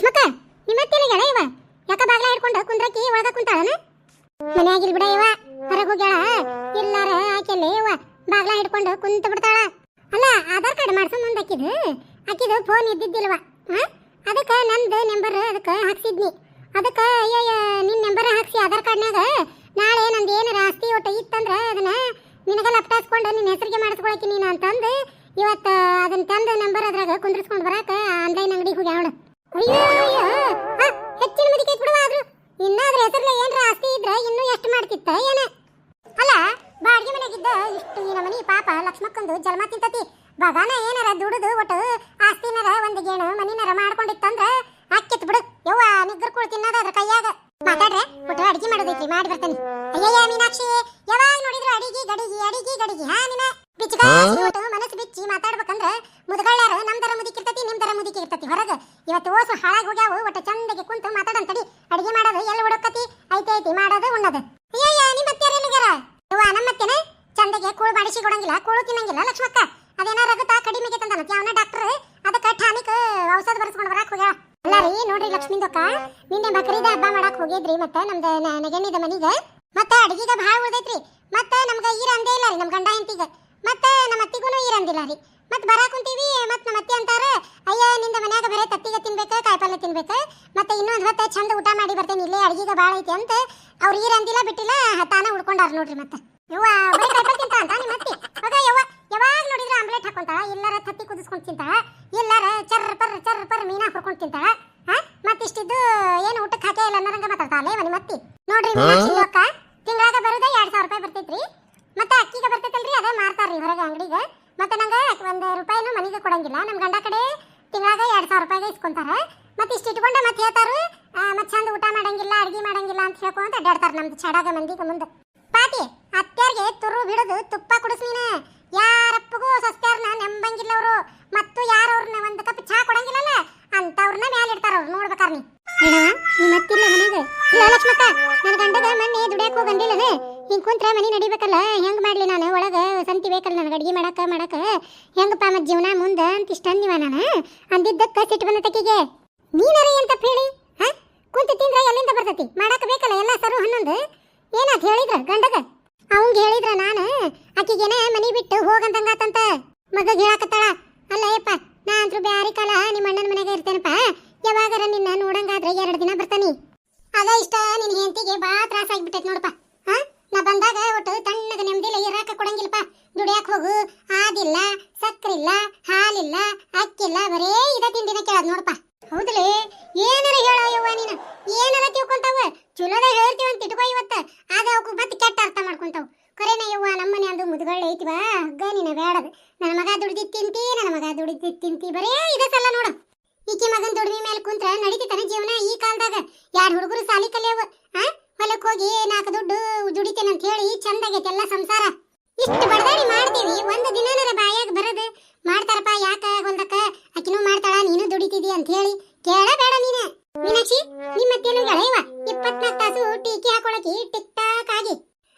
ಲಕ್ಷ್ಮಕ್ಕ ನಿಮ್ಮತ್ತೇನ ಗೆಳ ಇವ? ಯಾಕ ಬಾಗ್ಲ ಹಿಡ್ಕೊಂಡು ಕುಂದ್ರಕಿ ಒಳಗ ಕುಂತಾಳನ? ಮನ್ಯಾಗಿಲ್ ಬಿಡ ಇವ, ಹೊರಗೆ ಹೋಗ್ಯಾಳ. ಎಲ್ಲಾರ ಆಕೆಲ್ಲ ಇವ, ಬಾಗ್ಲ ಹಿಡ್ಕೊಂಡು ಕುಂತ ಬಿಡ್ತಾಳ. ಅಲ್ಲ, ಆಧಾರ್ ಕಾರ್ಡ್ ಮಾಡ್ಸೋ ಮುಂದೆ ಅಕ್ಕಿದು ಆಕಿದು ಫೋನ್ ಇದ್ದಿದ್ದಿಲ್ವ? ಹಾ? ಅದಕ್ಕೆ ನಂದು ನಂಬರ್ ಅದಕ್ಕೆ ಹಾಕ್ಸಿದ್ನಿ. ಅದಕ್ಕೆ ಅಯ್ಯಯ್ಯ ನಿನ್ನ ನಂಬರ್ ಹಾಕ್ಸಿ ಆಧಾರ್ ಕಾರ್ಡ್ನಾಗ ನಾಳೆ ನಂದು ಏನಾರ ಆಸ್ತಿ ಒಟ್ಟ ಇತ್ತಂದ್ರೆ ಅದನ್ನ ನಿನಗೆ ಲಪ್ಟಾಸ್ಕೊಂಡು ನಿನ್ನ ಹೆಸರಿಗೆ ಮಾಡಿಸ್ಕೊಳಕ್ಕೆ ನೀನು ಅಂತಂದು ಇವತ್ತು ಅದನ್ನ ತಂದು ನಂಬರ್ ಅದ್ರಾಗ ಕುಂದ್ರಿಸ್ಕೊಂಡು ಬರಾಕ ಆನ್ಲೈನ್ ಅಂಗಡಿಗೆ ಹೋಗಿ ಹೆಚ್ಚಿನ ಮದಿ ಕೈ ಇನ್ನಾದ್ರ ಹೆಸರ್ಲೆ ಏನ್ರ ಆಸ್ತಿ ಇದ್ರ ಇನ್ನೂ ಎಷ್ಟು ಮಾಡ್ತಿತ್ತ ಏನ? ಅಲ್ಲ ಬಾಡಿಗೆ ಮನೆಗಿದ್ದ ಇಷ್ಟು ಈ ನಮನಿ ಪಾಪ ಲಕ್ಷ್ಮಕ್ಕಂದು ಜನ್ಮ ತಿಂತತಿ. ಬಗಾನ ಏನಾರ ದುಡಿದು ಒಟ್ಟು ಆಸ್ತಿನಾರ ಒಂದು ಗೇಣು ಮನಿನಾರ ಮಾಡ್ಕೊಂಡಿತ್ತಂದ್ರ ಅಕ್ಕಿತ್ ಬಿಡು. ಯವ್ವ ನಿಗ್ಗರ್ ಕುಳ್ ತಿನ್ನೋದು ಅದ್ರ ಕೈಯಾಗ. ಮಾತಾಡ್ರೆ ಒಟ್ಟು ಅಡಿಗೆ ಮಾಡೋದೈತಿ ಮಾಡಿ ಬರ್ತೇನೆ. ಅಯ್ಯಯ್ಯ ಮೀನಾಕ್ಷಿ ಯಾವಾಗ ನೋಡಿದ್ರು ಅಡಿಗೆ ಗಡಿಗೆ ಅಡಿಗೆ ಗಡಿಗೆ ಹಾ ನಿನ್ನ ಬಿಚ್ಚಕ ಒಟ್ಟು ಮನಸ್ಸು ಬಿಚ್ಚಿ ಮಾತಾಡ್ಬೇಕಂದ್ರ ಮುದುಗಳಾರ ನಮ್ ದರ ಮುದಿಕಿರ್ತತಿ ಇರ್ತತಿ. ಹೊರಗೆ ಇವತ್ತು ಓಸು ಹಾಳಾಗಿ ಹೋಗ್ಯಾವು, ಒಟ್ಟು ಚಂದಗೆ ಕುಂತು ಮಾತಾಡಂತಡಿ. ಅಡಿಗೆ ಮಾಡೋದು ಎಲ್ಲ ಹುಡುಕತಿ? ಐತೆ ಐತಿ, ಮಾಡೋದು ಉಣ್ಣದು. ಅಯ್ಯಯ್ಯ ನಿಮ್ಮ ಅತ್ತೆಯರ ಎಲ್ಲಿಗಾರ ಯವ್ವ ನಮ್ಮ ಅತ್ತೆನೆ ಚಂದಗೆ ಕೂಳು ಬಾಡಿಸಿ ಕೊಡಂಗಿಲ್ಲ, ಕೂಳು ತಿನ್ನಂಗಿಲ್ಲ, ಲಕ್ಷ್ಮಕ್ಕ. ಅದೇನೋ ರಗತ ಕಡಿಮೆಗೆ ತಂದನ? ಯಾವನ ಡಾಕ್ಟರ್ ಅದಕ್ಕೆ ಟಾನಿಕ್ ಔಷಧ ಬರ್ಸ್ಕೊಂಡು ಬರಕ್ಕೆ ಹೋಗ್ಯಾ ಅಲ್ಲ ರೀ ನೋಡ್ರಿ ಲಕ್ಷ್ಮೀದಕ್ಕ ನಿನ್ನೆ ಬಕ್ರೀದ ಹಬ್ಬ ಮಾಡಕ್ ಹೋಗಿದ್ರಿ, ಮತ್ತ ನಮ್ದ ನೆಗೆನಿದ ಮನಿಗೆ. ಮತ್ತ ಅಡಿಗೆಗೆ ಭಾಳ ಉಳ್ದೈತ್ರಿ. ಮತ್ತ ನಮ್ಗ ಈರ ಅಂದೇ ಇಲ್ಲ ರೀ ನಮ್ಮ ಗಂಡ ಹೆಂಡತಿಗೆ. ಮತ್ತ ನಮ್ಮ ಅತ್ತಿಗೂ ಈರ ಅಂದಿಲ್ಲ ರೀ. ಮತ್ತೆ ಬರಾಕುಂತೀವಿ ಮತ್ ನಮ್ಮ ಅತ್ತಿ ಅಂತಾರ ಅಯ್ಯ ನಿಂದ ಮನ್ಯಾಗ ಬರೇ ತತ್ತಿಗೆ ತಿನ್ಬೇಕು ಕಾಯಿಪಲ್ಲೆ ತಿನ್ಬೇಕು ಮತ್ತೆ ಇನ್ನೊಂದು ಹೊತ್ತು ಚಂದ ಊಟ ಮಾಡಿ ಬರ್ತೇನೆ ಇಲ್ಲೇ ಅಡಿಗೆಗ ಭಾಳ ಐತಿ ಅಂತ ಅವ್ರು ಈರ ಅಂದಿಲ್ಲ ಬಿಟ್ಟಿಲ್ಲ ತಾನ ಉಡ್ಕೊಂಡಾರ ನೋಡ್ರಿ ಮತ್ತೆ. ಯವ್ವ ಬರೀ ಕಾಯಿಪಲ್ಲೆ ತಿಂತ ಅಂತ ನಿಮ್ಮ ಅತ್ತಿ? ಆಗ ಯವ್ವ ಯಾವಾಗ ನೋಡಿದ್ರೆ ಆಮ್ಲೆಟ್ ಹಾಕೊಂತಾಳ ಎಲ್ಲಾರ ತತ್ತಿ ಕುದಿಸ್ಕೊಂಡ್ ತಿಂತಾಳ ಎಲ್ಲಾರ ಚರ್ರ ಪರ್ ಚರ್ರ ಪರ್ ಮೀನಾ ಹುರ್ಕೊಂಡ್ ತಿಂತಾಳ ಹಾ? ಮತ್ತಿಷ್ಟಿದ್ದು ಏನು ಊಟಕ್ಕೆ ಹಾಕೇ ಇಲ್ಲ ಅನ್ನರಂಗ ಮಾತಾಡ್ತಾಳೆ ಮನಿ ಮತ್ತಿ ನೋಡ್ರಿ ಅಕ್ಕ ತಿಂಗಳಾಗ ಬರೋದ ಎರಡ್ ಸಾವಿರ ರೂಪಾಯಿ ಬರ್ತೈತ್ರಿ ಮತ್ತೆ ಅಕ್ಕಿಗೆ ಬರ್ತೈತಲ್ರಿ ಅದೇ ಮಾರ್ತಾರ್ರಿ ಹೊರಗೆ ಅಂಗಡಿಗೆ ಮತ್ತೆ ನಂಗೆ ಒಂದು ರೂಪಾಯಿನೂ ಮನೆಗೆ ಕೊಡಂಗಿಲ್ಲ ನಮ್ಮ ಗಂಡ ಕಡೆ ತಿಂಗಳಾಗ ಎರಡು ಸಾವಿರ ರೂಪಾಯಿಗೆ ಇಸ್ಕೊಂತಾರೆ. ಮತ್ತೆ ಇಷ್ಟು ಇಟ್ಕೊಂಡೆ ಮತ್ತೆ ಹೇಳ್ತಾರೆ ಮತ್ತೆ ಚಂದ ಊಟ ಮಾಡಂಗಿಲ್ಲ, ಅಡ್ಗೆ ಮಾಡಂಗಿಲ್ಲ ಅಂತ ಹೇಳ್ಕೊಂತ ಅಡ್ಡಾಡ್ತಾರೆ ನಮ್ದು ಚಡಾಗ ಮಂದಿಗೆ ಮುಂದೆ. ಪಾತಿ ಅತ್ಯಾರ್ಗೆ ತುರು ಬಿಡೋದು ತುಪ್ಪ ಕುಡಿಸ್ ನೀನು ಸಂತಿ ಬೇಕಲ್ಲ ನನಗೆ, ಅಡಿಗೆ ಮಾಡಕ ಮಾಡಕ ಹೆಂಗಪ್ಪ ಮತ್ತು ಜೀವನ ಮುಂದೆ ಅಂತ ಇಷ್ಟ ಅಂದಿವ ನಾನು ಅಂದಿದ್ದಕ್ಕೆ ಸಿಟ್ಟು ಬಂದ ತಕ್ಕಿಗೆ ನೀನರೇ ಅಂತ ಹೇಳಿ ಹಾ ಕುಂತು ತಿಂದ್ರೆ ಎಲ್ಲಿಂದ ಬರ್ತೈತಿ? ಮಾಡಕ್ಕೆ ಬೇಕಲ್ಲ ಎಲ್ಲ ಸರು ಹನ್ನೊಂದು. ಏನಾತ್ ಹೇಳಿದ್ರ ಗಂಡಗ? ಅವಂಗ ಹೇಳಿದ್ರ ನಾನು, ಆಕಿಗೆನ ಮನಿ ಬಿಟ್ಟು ಹೋಗಂತಂಗಾತಂತ. ಮಗಗೆ ಹೇಳಕತ್ತಾಳ, ಅಲ್ಲ ಯಪ್ಪ ನಾ ಅಂತ್ರು ಬ್ಯಾರಿ ಕಾಲ ನಿಮ್ಮ ಅಣ್ಣನ ಮನೆಗೆ ಇರ್ತೇನಪ್ಪ. ಯಾವಾಗಾರ ನಿನ್ನ ನೋಡಂಗಾದ್ರೆ ಎರಡು ದಿನ ಬರ್ತಾನೆ. ಅದ ಇಷ್ಟ ನಿನ್ ಹೆಂಡತಿಗೆ ಬಾ ತ್ರಾಸ ಆಗಿಬಿಟ್ಟೈತೆ ನೋಡಪ್ಪ. ನಾ ಬಂದಾಗ ಒಟ್ಟು ತಣ್ಣಗ ನೆಮ್ಮದಿಲ್ಲ ಇರಾಕ ಕೊಡಂಗಿಲ್ಲಪ್ಪ. ದುಡಿಯಾಕ ಹೋಗು, ಆದಿಲ್ಲ ಸಕ್ಕರಿಲ್ಲ ಹಾಲಿಲ್ಲ, ಅಕ್ಕಿಲ್ಲ, ಬರೇ ಇದ ತಿಂಡಿನ ಕೇಳದ್ ನೋಡಪ್ಪ. ಹೌದಲೇ? ಏನಾರ ಹೇಳ ಯವ್ವ ನೀನು? ಏನಾರ ತಿಳ್ಕೊಂತಾವ? ಚಲೋದ ಹೇಳ್ತೀವಿ ಅಂತ ಇಟ್ಕೋ ಇವತ್ತ. ಆಗ ಅವಕ್ಕೆ ಮತ್ತೆ ಕೆಟ್ಟ ಅರ್ಥ ಮಾಡ್ಕೊಂತಾವ. ಕರೆನ ಯವ್ವ ನಮ್ಮನೆ ಅಂದು ಮುದುಗಳ್ಳ ಐತಿವ ಹಗ್ಗ ನೀನು ಬೇಡದ ನನ್ನ ಮಗ ದುಡ್ದಿ ತಿಂತಿ, ನನ್ನ ಮಗ ದುಡ್ದಿ ತಿಂತಿ, ಬರೇ ಇದ ಸಲ ನೋಡು. ಈಕಿ ಮಗನ ದುಡಿಮೆ ಮೇಲೆ ಕುಂತ್ರ ನಡೀತಿತ್ತಾನ ಜೀವನ ಈ ಕಾಲದಾಗ. ಯಾರು ಹುಡುಗರು ಸಾಲಿ ಕಲಿಯವ? ಆ? ಹೊಲಕ್ ಹೋಗಿ ನಾಲ್ಕು ದುಡ್ಡು ದುಡಿತೇನೆ ಅಂತ ಹೇಳಿ ಚಂದಾಗೈತೆ ಎಲ್ಲ ಸಂಸಾರ. ಇಷ್ಟು ಬಡದಾಡಿ ಮಾಡ್ತೀವಿ. ಒಂದು ದಿನನರ ಬಾಯಾಗ ಬರದು. ಮಾಡ್ತಾರಪ್ಪ ಯಾಕ ಒಂದಕ್ಕ ಅಕ್ಕಿನೂ ಮಾಡ್ತಾಳ ನೀನು ದುಡಿತಿದಿ ಅಂತ ಹೇಳಿ. ಕೇಳಬೇಡ ನೀನೆ. ಮೀನಾಕ್ಷಿ ನಿಮ್ಮ ಅತ್ತೆನೂ ಗೆಳೆಯವ? ಇಪ್ಪತ್ನಾಲ್ಕು ತಾಸು ಟೀಕಿ ಹಾಕೊಳಕಿ ಟಿಕ್ ಟಾಕ್ ಆಗಿ.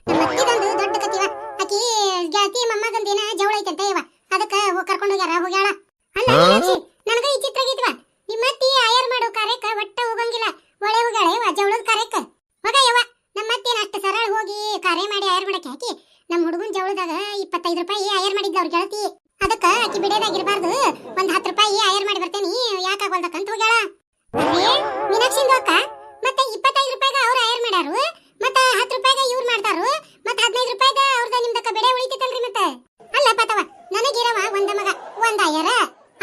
ನಮ್ಮ ಅತ್ತಿದೊಂದು ದೊಡ್ಡ ಕತಿವ ಅಕ್ಕಿ ಗೆಳತಿ ಮಮ್ಮಗಂದೇನ ಜವಳ ಐತಂತ ಇವ. ಅದಕ್ಕ ಹೋಗ್ ಕರ್ಕೊಂಡು ಹೋಗ್ಯಾರ ಹೋಗ್ಯಾಳ. ಅಲ್ಲ ಮೀನಾಕ್ಷಿ ನನಗ ಈ ಚಿತ್ರ ಗೀತ್ವ ನಿಮ್ಮ ಅತ್ತಿ ಆಯರ್ ಮಾಡೋ ಕಾರ್ಯಕ್ಕ ಒಟ್ಟ ಹೋಗಂಗಿಲ್ಲ ಒಳೆ ಹೋಗ್ಯಾಳ ಇವ ಜವಳದ ಕಾರ್ಯಕ್ಕ ಹೋಗ ಯವ್ವ ನಮ್ಮ ಅತ್ತೇನ ಅಷ್ಟು ಸರಳ ಹೋಗಿ ಕಾರ್ಯ ಮಾಡಿ ಆಯರ್ ಮಾಡಕ್ಕೆ ಹಾಕಿ ನಮ್ಮ ಹುಡುಗನ್ ಜವಳದಾಗ ಆಯರ್ ಮಾಡಿದ್ದ ಅವ್ರ ಗೆಳತಿ. ಅದಕ್ಕ ಅಕ್ಕಿ ಬಿಡೇದಾಗಿರ್ಬಾರ್ದು. ಒಂದ್ ಹತ್ತು ರೂಪಾಯಿ ಆಯರ್ ಮಾಡಿ ಬರ್ತೇನಿ. ಯಾಕಾಗೋಲ್ದಕ್ಕಂತ ಹೋಗ್ಯಾಳ. ಅರೇ ಮೀನಾಕ್ಷಿಂದು ಅಕ್ಕ. ಮತ್ತೆ ಇಪ್ಪತ್ತೈದು ರೂಪಾಯಿಗ ಅವ್ರು ಆಯರ್ ಮಾಡ್ಯಾರು. ಮತ್ತ ಹತ್ತು ರೂಪಾಯಿಗ ಇವ್ರು ಮಾಡ್ತಾರು. ಮತ್ತ ಹದಿನೈದು ರೂಪಾಯಿಗ ಅವ್ರದ ನಿಮ್ದಕ್ಕ ಬೆಳೆ ಉಳಿತೈತಲ್ರಿ ಮತ್ತೆ? ಅಲ್ಲ ಪತವ ನನಗಿರವ ಒಂದ ಮಗ, ಒಂದ್ ಆಯರ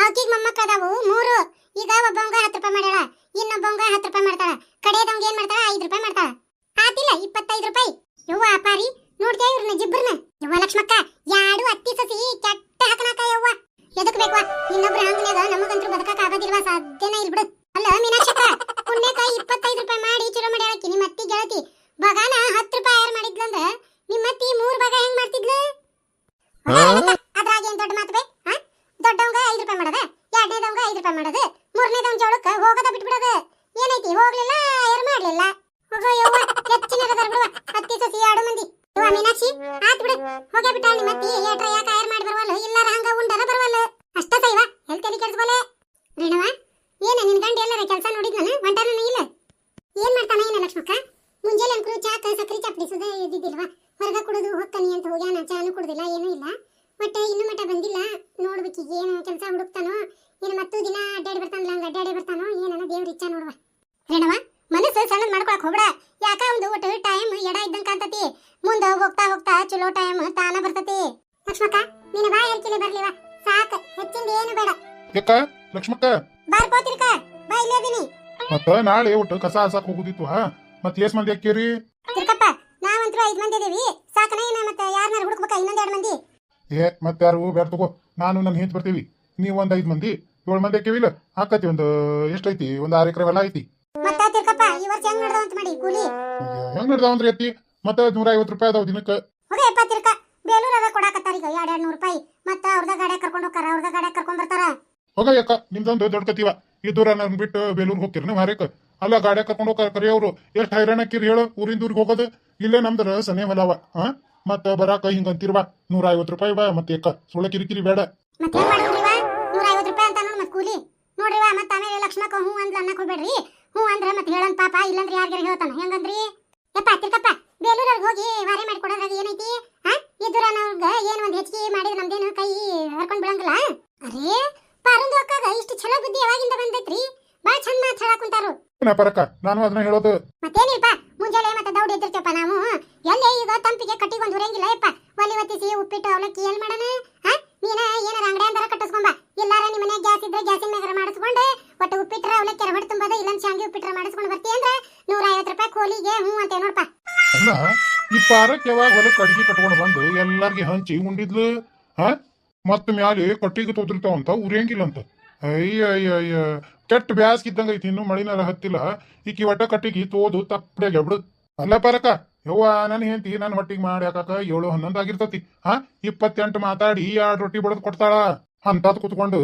ಅವಕಿಗ್ ಅದಾವು, ಮೂರು. ಈಗ ಒಬ್ಬವಂಗ ಹತ್ತು ರೂಪಾಯಿ ಮಾಡ್ಯಾಳ. ಇನ್ನೊಬ್ಬವಂಗ ಹತ್ತು ರೂಪಾಯಿ ಮಾಡ್ತಾಳ. ಕಡೆಯದವಂಗ ಏನ್ ಮಾಡ್ತಾಳ? ಐದು ರೂಪಾಯಿ ಮಾಡ್ತಾಳ. ಆತಿಲ್ಲ, ಇಪ್ಪತ್ತೈದು ರೂಪಾಯಿ. ಯವ್ವ ಅಪಾರಿ ನೋಡ್ತೀಯ ಇವ್ರನ್ನ, ಜಿಬ್ಬರ್ನ? ಯವ್ವ ಲಕ್ಷ್ಮಕ್ಕ, ಯಾಡು ಅತ್ತಿ ಸಸಿ ಕೆಟ್ಟ ಹಾಕನಾಕ ಯವ್ವ? ಎದಕ್ ಬೇಕವಾ? ಇನ್ನೊಬ್ರ ಹಂಗನ್ಯಾಗ ನಮಗಂತೂ ಬದುಕಕ್ ಆಗೋದಿಲ್ವಾ ಸಾಧ್ಯನೇ ಇಲ್ ಬಿಡು ಅಲ್ಲ ಮೀನಾಕ್ಷಕ್ಕ ಪುಣ್ಯಕ ಇಪ್ಪತ್ತೈದು ರೂಪಾಯಿ ಮಾಡಿ ಚಲೋ ಮಾಡ್ಯಾಳಕಿ ನಿಮ್ಮ ಅತ್ತಿ ಗೆಳತಿ ಬಗಾನ ಹತ್ತು ರೂಪಾಯಿ ಆಯರ್ ಮಾಡಿದ್ಲಂದ್ರ ನಿಮ್ಮ ಅತ್ತಿ ಮೂರ್ ಬಗ ಹೆಂಗ್ ಮಾಡ್ತಿದ್ಲು ಅದ್ರಾಗ ಏನ್ ದೊಡ್ಡ ಮಾತು ಬೇ ಹಾ ದೊಡ್ಡವಂಗ ಐದು ರೂಪಾಯಿ ಮಾಡೋದ ಎರಡನೇದವಂಗ ಐದು ರೂಪಾಯಿ ಮಾಡೋದು ಮೂರನೇದವಂಗ ಜೋಳಕ್ಕ ಹೋಗೋದ ಬಿಟ್ಬಿಡೋದು ಏನೈತಿ ಹೋಗ್ಲಿಲ್ಲ ಏರ್ ಮಾಡ್ಲಿಲ್ಲ ಹೋಗೋ ಯವ್ವ ಹೆಚ್ಚಿನ ಬಿಡುವ ಅತ್ತಿ ಸಸಿ ಎರಡು ಮಂದಿ ಯವ್ವ ಮೀನಾಕ್ಷಿ ಆತ್ ಬಿಡು ಹೋಗೇ ಬಿಟ್ಟಾಳ ನಿಮ್ಮ ಅತ್ತಿ ಏಟ್ರ ಯಾಕ ಆಯರ್ ಮಾಡಿ ಬರವಲ್ಲ ಇಲ್ಲಾರ ಹಂಗ ಉಂಡರ ಬರವಲ್ಲ ಅಷ್ಟ ಸೈವ ಎಲ್ ತಲೆ ಕೆಡ್ಸ್ಕೊಲೆ ರೇಣವ ಏನ ನಿನ್ ಗಂಡ ಎಲ್ಲಾರ ಕೆಲಸ ನೋಡಿದ್ನ ಏನ್ ಮಾಡ್ತಾನ ಏನ ಲಕ್ಷ್ಮಕ್ಕ ಮುಂಜಾನೆ ಅಂಕರು ಚಾಕ ಸಕ್ರಿ ಚಪ್ಪಡಿ ಸುದ ಇದ್ದಿದ್ದಿಲ್ವಾ ಹೊರಗ ಕುಡಿದು ಹೊಕ್ಕನಿ ಅಂತ ಹೋಗ್ಯಾನ ಚಾನು ಕುಡ್ದಿಲ್ಲ ಏನೂ ಇಲ್ಲ ಬಟ್ ಇನ್ನು ಮಟ್ಟ ಬಂದಿಲ್ಲ ನೋಡ್ಬೇಕು ಈಗ ಏನು ಕೆಲಸ ಹುಡುಕ್ತಾನೋ ಏನು ಮತ್ತು ದಿನ ಅಡ್ಡಾಡಿ ಬರ್ತಾನಲ್ಲ ಹಂಗ ಅಡ್ಡಾಡಿ ಬರ್ತಾನೋ ಏನನ್ನ ದೇವ್ರ ಇಚ್ಛಾ ನೋಡುವ. ರೇಣವ ಮನಸ್ಸು ಸಣ್ಣ ಮಾಡ್ಕೊಳಕ್ ಹೋಗ್ಬೇಡ. ಯಾಕ ಒಂದು ಒಟ್ಟು ಟೈಮ್ ಎಡ ಇದ್ದಂಗ ಕಾಂತತಿ ಮುಂದ ಹೋಗ್ತಾ ಹೋಗ್ತಾ ಚಲೋ ಟೈಮ್ ತಾನ ಬರ್ತತಿ. ಲಕ್ಷ್ಮಕ್ಕ ನಿನ್ನ ಬಾ ಹೇಳ್ಕಿಲೆ ಬರ್ಲಿವ ಸಾಕ ಹೆಚ್ಚಿಂದ ಏನು ಬೇಡ. ಯಾಕ ಲಕ್ಷ್ಮಕ್ಕ? ಬಾರ್ ಪೋತಿರ್ಕ ಬಾ ಇಲ್ಲೇ ಇದೀನಿ. ಮತ್ತ ನಾಳೆ ಒಟ್ಟು ಕಸ ಹಾಸಕ್ ಹೋಗುದಿತ್ತು ಹಾ? ಮತ್ ಏಸ್ ಮಂದಿ ಹಾಕಿರಿ ತಿರ್ಕಪ್ಪ ನಾವಂತೂ ಐದ್ ಮಂದಿ ಇದೀವಿ. ಸಾಕನ ಏನ ಮತ್ತೆ ಯಾರನ್ನಾರು ಹುಡುಕ್ಬೇಕಾ ಇನ್ನೊಂದ್ ಎರಡು ಮಂದಿ. ಏ ಮತ್ತೆ ಯಾರು? ಬೇಡ ತಗೋ. ನಾನು ನನ್ನ ಹೆಂಚ್ ಬರ್ತೀವಿ. ನೀವ್ ಒಂದ್ ಐದ್ ಮಂದಿ ಏಳು ಮಂದಿ ಹಾಕಿವಿಲ್ಲ ಹಾಕತಿ ಒಂದು ಎಷ್ಟೈತಿ? ಒಂದ್ ಆರು ಎಕರೆ ಹೊಲ ಐತಿ. ಹೆಂಗ್ ಹೆಂಗ್ ನಡ್ದಾವಂದ್ರಿ ಎತ್ತಿ ಮತ್ತೆ ನೂರ ಐವತ್ತು ರೂಪಾಯಿ ಅದಾವ ದಿನಕ್ಕೆ. ಹೋಗ ಬೇಲೂರಾಗ ಕೊಡಾಕತ್ತಾರ ಈಗ ಎರಡ್ ಎರಡ್ ನೂರು ರೂಪಾಯಿ. ಮತ್ತ ಅವ್ರದ ಗಾಡಿ ಕರ್ಕೊಂಡ್ ಹೋಗ್ತಾರ ಅವ್ರದ ಗಾಡಿ ಕರ್ಕೊಂಡ್ ಬರ್ತಾರ. ಹೋಗ ಯಾಕ ನಿಮ್ದೊಂದು ದೊಡ್ಡ ಕತಿವ. ಈ ದೂರ ನನ್ ಬಿಟ್ಟು ಬೇಲೂರ್ಗೆ ಹೋಗ್ತೀರಿ ನೀವು ಅಲ್ಲ ಗಾಡಿ ಕರ್ಕೊಂಡು ಹೋಗ್ತಾರ ಕರಿ ಅವ್ರು. ಎಷ್ಟ್ ಹೈರಾಣ ಹಾಕಿರಿ ಹೇಳು ಊರಿಂದ ಊರಿಗೆ ಹೋಗೋದು. ಇಲ್ಲೇ ನಮ್ದ್ರ ಸನೇ ಹೊಲವ ಹಾ ಮತ್ತ ಬರಾಕ ಹಿಂಗ ಅಂತಿರ್ವಾ ನೂರ ಐವತ್ತು ರೂಪಾಯಿ ಬಾ ಮತ್ತೆ ಯಾಕ ಸುಳ್ಳ ಕಿರಿಕಿರಿ ಬೇಡ. ಮತ್ತೆ ಏನ್ ಮಾಡಿದ್ರಿವ ನೂರ ಐವತ್ತು ರೂಪಾಯಿ ಅಂತ ಕೂಲಿ. ನೋಡ್ರಿವ ಮತ್ತ ಆಮೇಲೆ ಲಕ್ಷ್ಮಕ್ಕ ಹ್ಞೂ ಅಂದ್ಲ ಅನ್ನಕ್ ಹೋಗ್ಬೇಡ್ರಿ. ಹ್ಞೂ ಅಂದ್ರ ಮತ್ತೆ ಹೇಳನ್ ಪಾಪ ಇಲ್ಲಂದ್ರೆ ಯಾರಿಗಾರ ಹೇಳ್ತಾನ? ಹೆಂಗಂದ್ರಿ? ಯಪ್ಪ ತಿರ್ಕಪ್ಪ ಬೇಲೂರಿಗೆ ಹೋಗಿ ವಾರೆ ಏನೈತಿ? ಹಾ ಏನ್ ಒಂದ್ ಹೆಚ್ಚಿಗೆ ಮಾಡಿದ್ರೆ ನಮ್ದೇನು ಕೈ ಹರ್ಕೊಂಡ್ ಬಿಡಂಗಿಲ್ಲ ಅರೇ ಪಾರಂದು ಅಕ್ಕಾಗ ಇಷ್ಟು ಚಲೋ ಬುದ್ಧಿ ಯಾವಾಗಿಂದ ಬಂದೈತ್ರಿ? ಬಾಳ ಚಂದ ನಾ ನಾನು ಅದನ್ನ ಹೇಳೋದು. ಮತ್ತೇನಿಲ್ಪ? ಮುಂಜಾನೆ ಮತ್ತೆ ದೌಡ್ ಎದ್ದಿರ್ತೇವಪ್ಪ ನಾವು. ಎಲ್ಲೇ ಈಗ ತಂಪಿಗೆ ಕಟ್ಟಿಗೆ ಒಂದು ಹುರಿಯಂಗಿಲ್ಲ ಯಪ್ಪ ಒಲಿ ಒತ್ತಿಸಿ ಉಪ್ಪಿಟ್ಟು ಅವಲಕ್ಕಿ ಏನು ಮಾಡನ ಹಾ ನೀನ ಏನಾರ ಅಂಗಡಿ ಅಂದಾರ ಕಟ್ಟಿಸ್ಕೊಂಬ. ಇಲ್ಲಾರ ನಿಮ್ಮ ಮನೆ ಗ್ಯಾಸ್ ಇದ್ರೆ ಗ್ಯಾಸಿನ ಮೇಗರ ಮಾಡಿಸ್ಕೊಂಡು ಒಟ್ಟು ಉಪ್ಪಿಟ್ರ ಅವಲಕ್ಕಿ ಹೊಡೆ ತುಂಬೋದು, ಇಲ್ಲೊಂದು ಶಾಂಗಿ ಉಪ್ಪಿಟ್ರ ಮಾಡಿಸ್ಕೊಂಡು ಬರ್ತಿ ಅಂದ್ರೆ ನೂರ ಐವತ್ತು ರೂಪಾಯಿ ಕೋಲಿಗೆ ಹ್ಞೂ ಅಂತ ನೋಡಪ್ಪ ಅಲ್ಲ, ಈ ಪಾರಕ್ ಯಾವಾಗ ಹೊಲಕ್ಕೆ ಅಡಿಗೆ ಕಟ್ಕೊಂಡು ಬಂದು ಎಲ್ಲಾರ್ಗೆ ಹಂಚಿ ಉಂಡಿದ್ಲು ಹಾ ಮತ್ತೆ ಮ್ಯಾಲೆ ಕಟ್ಟಿಗೆ ತೋದಿರ್ತಾವಂತ ಉರಿಯಂಗಿಲ್ಲ ಅಂತ ಅಯ್ಯ ಅಯ್ಯ ಅಯ್ಯ ಕೆಟ್ಟ ಬ್ಯಾಸ್ಗಿದ್ದಂಗ ಇನ್ನು ಮಳಿನಾರ ಹತ್ತಿಲ್ಲ. ಈಕಿ ಒಟ್ಟ ಕಟ್ಟಿಗೆ ತೋದು ತಪ್ಪಡೆ ಬಿಡು ಅಲ್ಲ ಪರಕ, ಯವ್ವ ನನ್ನ ಹೆಂಡತಿ ನನ್ನ ಹೊಟ್ಟಿಗೆ ಮಾಡಿ ಹಾಕಕ ಏಳು ಹನ್ನೊಂದು ಆಗಿರ್ತತಿ. ಹಾ, ಇಪ್ಪತ್ತೆಂಟು ಮಾತಾಡಿ ಎರಡು ರೊಟ್ಟಿ ಬಡದ್ ಕೊಡ್ತಾಳ. ಅಂತದ್ ಕುತ್ಕೊಂಡು.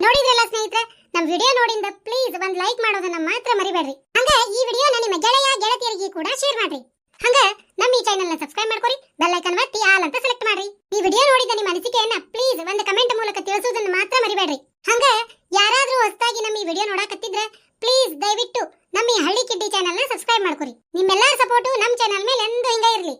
ನೋಡಿದ್ರಲ್ಲ ಸ್ನೇಹಿತರೆ? ನಮ್ಮ ವಿಡಿಯೋ ನೋಡಿಂದ ಪ್ಲೀಸ್ ಒಂದ್ ಲೈಕ್ ಮಾಡೋದನ್ನ ಮಾತ್ರ ಮರಿಬೇಡ್ರಿ. ಹಂಗ ಈ ವಿಡಿಯೋನ ನಿಮ್ಮ ಗೆಳೆಯ, ಗೆಳತಿಯರಿಗೆ ಕೂಡ ಶೇರ್ ಮಾಡ್ರಿ. ಹಂಗ ನಮ್ಮ ಈ ಚಾನೆಲ್ನ ಸಬ್ಸ್ಕ್ರೈಬ್ ಮಾಡ್ಕೊರಿ ಬೆಲ್ ಐಕನ್ ಒತ್ತಿ, ಆಲ್ ಅಂತ ಸೆಲೆಕ್ಟ್ ಈ ವಿಡಿಯೋ ನೋಡಿದ ನಿಮ್ಮ ಅನಿಸಿಕೆಯನ್ನ ಪ್ಲೀಸ್ ಒಂದು ಕಮೆಂಟ್ ಮೂಲಕ ತಿಳಿಸೋದನ್ನು ಮಾತ್ರ ಮರಿಬೇಡ್ರಿ. ಹಂಗ ಯಾರಾದ್ರೂ ಹೊಸದಾಗಿ ನಮ್ಮ ಈ ವಿಡಿಯೋ ನೋಡಾಕತ್ತಿದ್ರೆ ಪ್ಲೀಸ್ ದಯವಿಟ್ಟು ನಮ್ಮ ಈ ಹಳ್ಳಿ ಕಿಡ್ಡಿ ನ ಸಬ್ಸ್ಕ್ರೈಬ್ ಮಾಡ್ಕೊರಿ. ನಿಮ್ಮೆಲ್ಲರ ಸಪೋರ್ಟು ನಮ್ಮ ಚಾನೆಲ್ ಮೇಲೆ ಎಂದೂ ಹಿಂಗ ಇರ್ಲಿ.